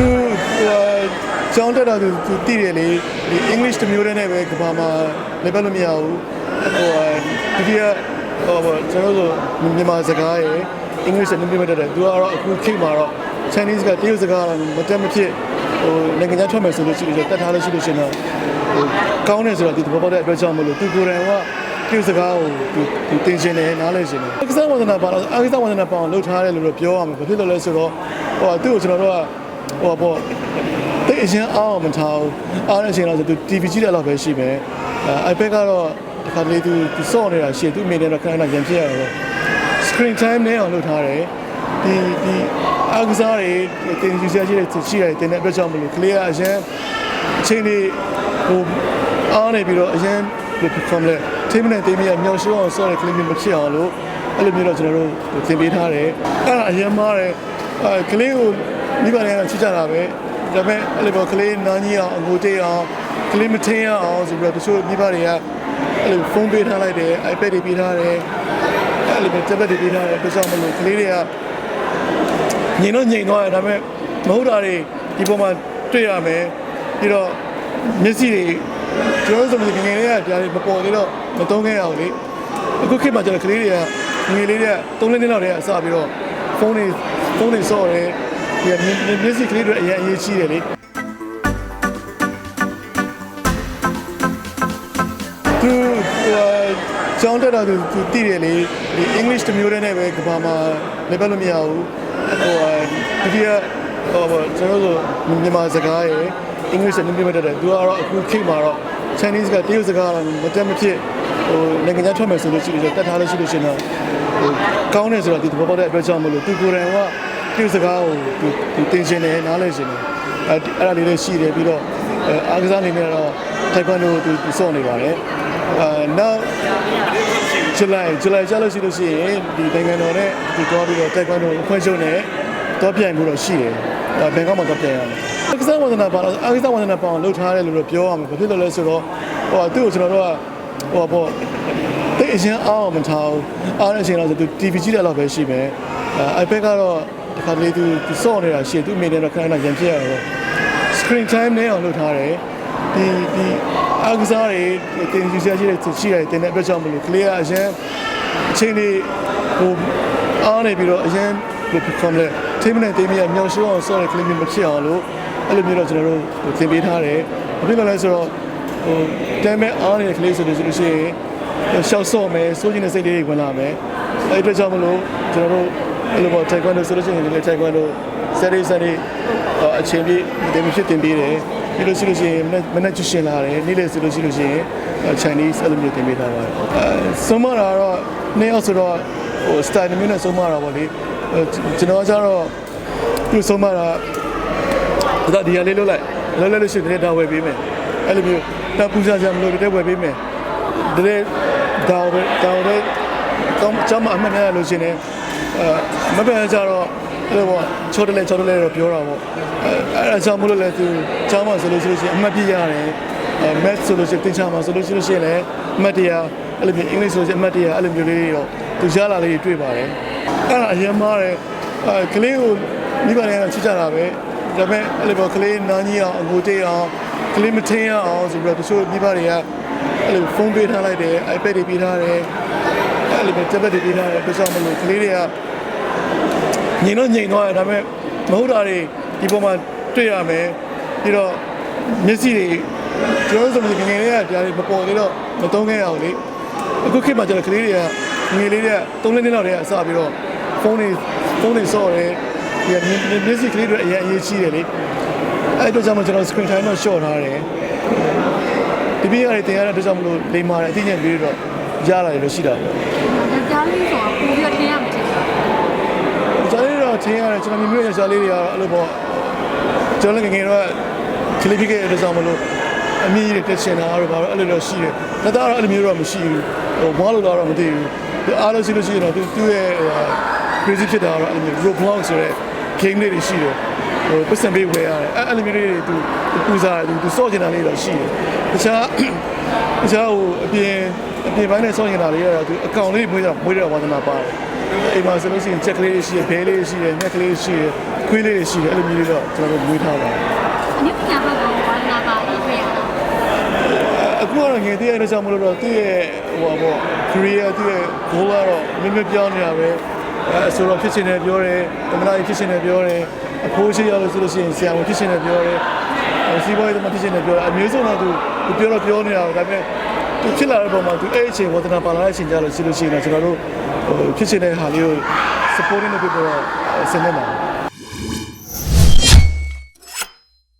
သူဟိုကျောင်းတက်တာသူသူတည်တယ်လေဒီ English တစ်မျိုးတည်းနဲ့ပဲကဘာမှာလည်းပဲလို့မရဘူးဟိုဒီကဟိုဘောကျွန်တော်တို့မြန်မာစကားရယ် English နဲ့မျိုးတည်းတယ်သူကတော့အခုခေတ်မှာတော့ Chinese ကတရုတ်စကားတော့မတက်မဖြစ်ဟိုနိုင်ငံခြားထွက်မယ်ဆိုလို့ရှိရင်တက်ထားလို့ရှိလို့ရှိရင်တော့ဟိုကောင်းတယ်ဆိုတော့ဒီသဘောပေါက်တဲ့အတွက်ကြောင့်မလို့သူကိုယ်တိုင်ကတရုတ်စကားကိုသူသူသင်ရှင်တယ်နားလည်ရှင်တယ်အက္ကသဝန္ဒနာပါတော့အက္ကသဝန္ဒနာပါအောင်လှုပ်ထားတယ်လို့တော့ပြောရမှာဘာဖြစ်လို့လဲဆိုတော့ဟိုသူ့ကိုကျွန်တော်တို့က ဟိုပေါ့တိတ်အရင်အောင်မထားဘူးအားတဲ့အချိန်တော့သူ TV ကြည့်တဲ့လောက်ပဲရှိမယ်အဲ iPad ကတော့ဒီခါလေးသူသူစော့နေတာရှိတယ်သူအမေနဲ့တော့ခဏခဏရံပြရတော့ screen time နဲ့အောင်လုပ်ထားတယ်ဒီဒီအားကစားတွေတင်ယူဆရာရှိတဲ့ရှိရတယ်တင်တဲ့အတွက်ကြောင့်မလို့ clear အရင်အချိန်လေးဟိုအားနေပြီးတော့အရင်ဘယ်လိုဖြစ်လဲ team နဲ့ team ရဲ့မြောက်ရှုံးအောင်စော့တဲ့ clip မဖြစ်အောင်လို့အဲ့လိုမျိုးတော့ကျွန်တော်တို့သင်ပေးထားတယ်အဲ့ဒါအရင်မားတယ်အဲကလေးကို မိဘတွေကချစ်ကြတာပဲဒါပေမဲ့အဲ့လိုပေါ့ကလေးနားကြီးအောင်အငိုတိတ်အောင်ကလေးမထင်းရအောင်ဆိုပြီးတော့တချို့မိဘတွေကအဲ့လိုဖုန်းပေးထားလိုက်တယ် iPad တွေပေးထားတယ်အဲ့လိုပဲ tablet တွေပေးထားတယ်ဒါကြောင့်မလို့ကလေးတွေကညင်တော့ညင်သွားတယ်ဒါပေမဲ့မဟုတ်တာတွေဒီပေါ်မှာတွေ့ရမယ်ပြီးတော့မျက်စိတွေကျွန်တော်တို့ဆိုရင်ငယ်ငယ်လေးကဒါတွေမပေါ်သေးတော့မသုံးခဲ့ရအောင်လေအခုခေတ်မှာကျတော့ကလေးတွေကငယ်လေးတွေက၃လနှစ်လောက်တည်းကအစပြီးတော့ဖုန်းတွေဖုန်းတွေဆော့တယ် ဒီကမျက်စိကလေးတွေအရင်အရေးကြီးတယ်လေသူဟိုကျောင်းတက်တာသူသူတည်တယ်လေဒီ English တစ်မျိုးတည်းနဲ့ပဲကဘာမှာလည်းပဲလို့မရဘူးဟိုဒီကဟိုဘောကျွန်တော်တို့မြန်မာစကားရယ် English နဲ့မျိုးတည်းတယ်သူကတော့အခုခေတ်မှာတော့ Chinese ကတရုတ်စကားတော့မတက်မဖြစ်ဟိုနိုင်ငံခြားထွက်မယ်ဆိုလို့ရှိရင်တက်ထားလို့ရှိလို့ရှိရင်တော့ဟိုကောင်းတယ်ဆိုတော့ဒီသဘောပေါက်တဲ့အတွက်ကြောင့်မလို့သူကိုယ်တိုင်က တရုတ်စကားကိုသူသူသင်ရှင်တယ်နားလည်ရှင်တယ်အဲအဲ့ဒါလေးလည်းရှိတယ်ပြီးတော့အားကစားအနေနဲ့တော့တိုင်ကွန်ဒိုသူသူစောင့်နေပါတယ်အာနောက်ဇူလိုင်ဇူလိုင်ကျလို့ရှိလို့ရှိရင်ဒီနိုင်ငံတော်နဲ့ဒီတော့ပြီးတော့တက်ကွန်ဒိုအဖွဲ့ချုပ်နဲ့တော့ပြိုင်မှုတော့ရှိတယ်။အဲဘန်ကောက်မှာတော့ပြိုင်ရမယ်။အက္ကသဝန္ဒနာပါတော့အက္ကသဝန္ဒနာပါအောင်လှုပ်ထားတယ်လို့တော့ပြောရမှာ။ဘာဖြစ်လို့လဲဆိုတော့ဟိုသူ့ကိုကျွန်တော်တို့ကဟိုပေါ့တိတ်အရင်အောင်မထားဘူး။အားတဲ့အချိန်တော့သူ TV ကြည့်တဲ့လောက်ပဲရှိမယ်။အဲ iPad ကတော့ ဒီခါလေးသူသူစော့နေတာရှိတယ်သူအမေနဲ့တော့ခဏခဏရံပြရတော့ screen time နဲ့အောင်လုပ်ထားတယ်ဒီဒီအားကစားတွေတင်ယူဆရာရှိတဲ့ရှိရတယ်တင်တဲ့အတွက်ကြောင့်မလို့ clear အရင်အချိန်လေးဟိုအားနေပြီးတော့အရင်ဘယ်လိုဖြစ်လဲ team နဲ့ team ရဲ့မြောက်ရှုံးအောင်ဆော့တဲ့ clip မဖြစ်အောင်လို့အဲ့လိုမျိုးတော့ကျွန်တော်တို့သင်ပေးထားတယ်ဘာဖြစ်လို့လဲဆိုတော့ဟိုတမ်းမဲ့အားနေတဲ့ clip ဆိုလို့ဆိုလို့ရှိရင်ရှောက်ဆော့မယ်စိုးကျင်တဲ့စိတ်လေးတွေဝင်လာမယ်အဲ့ဒီအတွက်ကြောင့်မလို့ကျွန်တော်တို့ အဲ့လိုပေါ့ taekwondo ဆိုလို့ရှိရင်ဒီ taekwondo စရီစရီအချိန်ပြည့်တင်ဖြစ်တင်ပေးတယ်ပြီးလို့ရှိလို့ရှိရင်မနေ့ကျရှင်လာတယ်နေ့လည်ဆိုလို့ရှိလို့ရှိရင် Chinese အဲ့လိုမျိုးတင်ပေးထားပါတယ်အဲဆုံးမတာတော့နေ့အောင်ဆိုတော့ဟို style မျိုးနဲ့ဆုံးမတာပေါ့လေကျွန်တော်ကျတော့သူဆုံးမတာဒါဒီရလေးလုပ်လိုက်လောလောလို့ရှိရင်ဒါဝယ်ပေးမယ်အဲ့လိုမျိုးတပူစားကြမလို့တည်းဝယ်ပေးမယ်ဒါဒါဝယ်ဒါဝယ်ကောင်းချမ်းအမှန်နဲ့လို့ရှိရင် အဲမပန်ကြတော့အဲ့လိုပေါ့ချောတလဲချောတလဲတော့ပြောတာပေါ့အဲအဲ့ဒါကြောင့်မလို့လဲသူချောင်းမဆိုလို့ဆိုလို့ရှိရင်အမှတ်ပြရတယ်အဲ math ဆိုလို့ရှိရင်သင်ချာမှာဆိုလို့ရှိရင်လည်းအမှတ်တရအဲ့လိုမျိုးအင်္ဂလိပ်ဆိုလို့ရှိရင်အမှတ်တရအဲ့လိုမျိုးလေးတွေတော့သူရလာလေးတွေတွေ့ပါတယ်အဲ့ဒါအရင်မားတယ်အဲကလေးကိုမိဘတွေကချစ်ကြတာပဲဒါပေမဲ့အဲ့လိုပေါ့ကလေးနားကြီးအောင်အငိုတိတ်အောင်ကလေးမထင်းရအောင်ဆိုပြီးတော့တချို့မိဘတွေကအဲ့လိုဖုန်းပေးထားလိုက်တယ် iPad တွေပေးထားတယ် အဲ့လိုပဲ tablet တွေပေးထားတယ်ဒါကြောင့်မလို့ကလေးတွေကညင်တော့ညင်သွားတယ်ဒါပေမဲ့မဟုတ်တာတွေဒီပေါ်မှာတွေ့ရမယ်ပြီးတော့မျက်စိတွေကျွန်တော်တို့ဆိုရင်ငယ်ငယ်လေးကဒါတွေမပေါ်သေးတော့မသုံးခဲ့ရအောင်လေအခုခေတ်မှာကျတော့ကလေးတွေကငယ်လေးတွေက၃လနှစ်လောက်တည်းကအစပြီးတော့ဖုန်းတွေဖုန်းတွေဆော့တယ်ဒီကမျက်စိကလေးတွေအရင်အရေးကြီးတယ်လေအဲ့တော့ကြောင့်မို့ကျွန်တော် screen time တော့ short ထားတယ်ဒီပြရတယ်တင်ရတဲ့အတွက်ကြောင့်မလို့လိမ္မာတယ်အသိဉာဏ်ပြီးတော့ရလာတယ်လို့ရှိတာပေါ့ယော က်ျားလေးဆိုတာပူပြီးတော့ထင်ရမှာထင်တယ်ကျွန်တော်တို့တော့ချင်းရတယ်ကျွန်တော်မျိုးမျိုးရရှာလေးတွေကတော့အဲ့လိုပေါ့ကျွန်တော်လည်းငယ်ငယ်တော့ကလေးပြခဲ့တဲ့ဆောင်မလို့အမီးတွေတက်ချင်တာတော့ဘာလို့အဲ့လိုတော့ရှိတယ်။ဒါတော့အဲ့လိုမျိုးတော့မရှိဘူး။ဟိုဘာလို့လဲတော့မသိဘူး။ဒီအားလို့ရှိလို့ရှိရင်တော့သူသူ့ရဲ့ဟို crazy ဖြစ်တာတော့အဲ့လိုမျိုး Roblox ဆိုတဲ့ game လေးတွေရှိတယ်။ဟိုပတ်စံပေးဝယ်ရတယ်။အဲ့အဲ့လိုမျိုးလေးတွေသူပူစားတယ်သူစော့ချင်တာလေးတော့ရှိတယ်။တခြားတခြားဟိုအပြင် အပြင်ပိုင်းနဲ့စော့ချင်တာလေးကတော့သူအကောင်လေးမွေးတာမွေးတဲ့ဝါသနာပါတယ်။အိမ်မှာဆိုလို့ရှိရင်ချက်ကလေးတွေရှိတယ်ဘဲလေးတွေရှိတယ်ငှက်ကလေးတွေရှိတယ်ခွေးလေးတွေရှိတယ်အဲ့လိုမျိုးတွေတော့ကျွန်တော်တို့မွေးထားပါတယ်အနည်းငယ်ဘက်ကဝါနာပါလေးတွေ့ရတာအခုကတော့ငယ်သေးရတဲ့ကြောင့်မလို့တော့သူ့ရဲ့ဟိုပါပေါ့ career သူ့ရဲ့ goal ကတော့မင်းမပြောင်းနေတာပဲအဲဆိုတော့ဖြစ်ချင်တယ်ပြောတယ်တမနာကြီးဖြစ်ချင်တယ်ပြောတယ်အဖိုးရှိရလို့ဆိုလို့ရှိရင်ဆရာဝန်ဖြစ်ချင်တယ်ပြောတယ်စီးပွားရေးသမားဖြစ်ချင်တယ်ပြောတယ်အမျိုးစုံတော့သူသူပြောတော့ပြောနေတာဒါပေမဲ့ သူဖြစ်လာတဲ့ပုံမှာသူအဲ့အချိန်ဝဒနာပါလာတဲ့အချိန်ကြလို့ရှိလို့ရှိရင်တော့ကျွန်တော်တို့ဟိုဖြစ်ချင်တဲ့ဟာလေးကို supporting လုပ်ပြီးတော့ဆင်နေမှာ